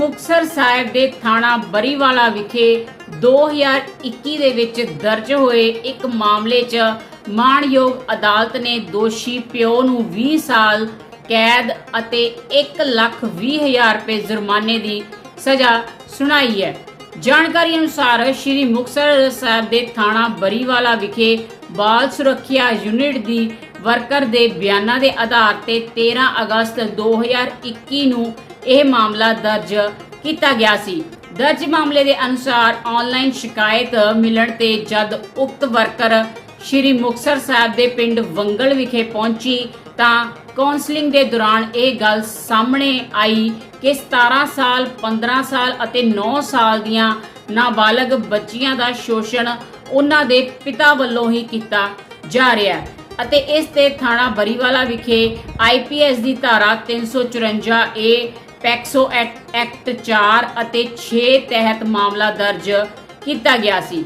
ਮੁਕਤਸਰ ਸਾਹਿਬ ਦੇ ਥਾਣਾ ਬਰੀਵਾਲਾ ਵਿਖੇ 2021 ਦੇ ਵਿੱਚ ਦਰਜ ਹੋਏ ਇੱਕ ਮਾਮਲੇ 'ਚ ਮਾਣਯੋਗ ਅਦਾਲਤ ਨੇ ਦੋਸ਼ੀ ਪਿਓ ਨੂੰ 20 ਸਾਲ ਕੈਦ ਅਤੇ 1 ਲੱਖ 20 ਹਜ਼ਾਰ ਰੁਪਏ ਜੁਰਮਾਨੇ ਦੀ ਸਜ਼ਾ ਸੁਣਾਈ ਹੈ। ਜਾਣਕਾਰੀ ਅਨੁਸਾਰ ਸ਼੍ਰੀ ਮੁਕਤਸਰ ਸਾਹਿਬ ਦੇ ਥਾਣਾ ਬਰੀਵਾਲਾ ਵਿਖੇ ਬਾਲ ਸੁਰੱਖਿਆ ਯੂਨਿਟ ਦੀ ਵਰਕਰ ਦੇ ਬਿਆਨਾਂ ਦੇ ਆਧਾਰ ਤੇ 13 ਅਗਸਤ 2021 ਨੂੰ ਇਹ ਮਾਮਲਾ ਦਰਜ ਕੀਤਾ ਗਿਆ ਸੀ। ਦਰਜ ਮਾਮਲੇ ਦੇ ਅਨੁਸਾਰ ਆਨਲਾਈਨ ਸ਼ਿਕਾਇਤ ਮਿਲਣ ਤੇ ਜਦ ਉਕਤ ਵਰਕਰ ਸ਼੍ਰੀ ਮੁਕਤਸਰ ਸਾਹਿਬ ਦੇ ਪਿੰਡ ਵੰਗਲ ਵਿਖੇ ਪਹੁੰਚੀ ਤਾਂ ਕਾਉਂਸਲਿੰਗ ਦੇ ਦੌਰਾਨ ਇਹ ਗੱਲ ਸਾਹਮਣੇ ਆਈ ਕਿ 17 ਸਾਲ 15 ਸਾਲ ਅਤੇ 9 ਸਾਲ ਦੀਆਂ ਨਾਬਾਲਗ ਬੱਚੀਆਂ ਦਾ ਸ਼ੋਸ਼ਣ ਉਹਨਾਂ ਦੇ ਪਿਤਾ ਵੱਲੋਂ ਹੀ ਕੀਤਾ ਜਾ ਰਿਹਾ ਹੈ। ਅਤੇ ਇਸ ਤੇ ਥਾਣਾ ਬਰੀਵਾਲਾ ਵਿਖੇ ਆਈਪੀਐਸ ਦੀ ਧਾਰਾ 354 ਏ, ਪੈਕਸੋ ਐਕਟ ਐਕਟ 4 ਅਤੇ 6 ਤਹਿਤ ਮਾਮਲਾ ਦਰਜ ਕੀਤਾ ਗਿਆ ਸੀ।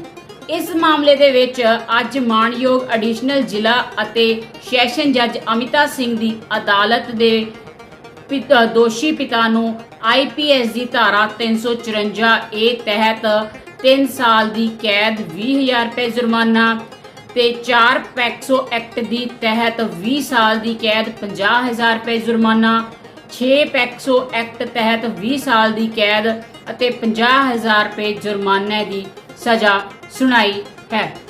ਇਸ ਮਾਮਲੇ ਦੇ ਵਿੱਚ ਅੱਜ ਮਾਣਯੋਗ ਐਡੀਸ਼ਨਲ ਜ਼ਿਲ੍ਹਾ ਅਤੇ ਸੈਸ਼ਨ ਜੱਜ ਅਮਿਤਾ ਸਿੰਘ ਦੀ ਅਦਾਲਤ ਦੇ ਦੋਸ਼ੀ ਪਿਤਾ ਨੂੰ ਆਈਪੀਐਸ ਦੀ ਧਾਰਾ 354 ਏ ਤਹਿਤ 3 ਸਾਲ ਦੀ ਕੈਦ 20000 ਰੁਪਏ ਜੁਰਮਾਨਾ ਤੇ 4 ਪੈਕਸੋ ਐਕਟ ਦੀ ਤਹਿਤ 20 ਸਾਲ ਦੀ ਕੈਦ 50000 ਰੁਪਏ ਜੁਰਮਾਨਾ 6 ਪੈਕਸੋ ਐਕਟ ਤਹਿਤ 20 ਸਾਲ ਦੀ ਕੈਦ ਅਤੇ 50000 ਰੁਪਏ ਜੁਰਮਾਨੇ ਦੀ ਸਜ਼ਾ ਸੁਣਾਈ ਹੈ।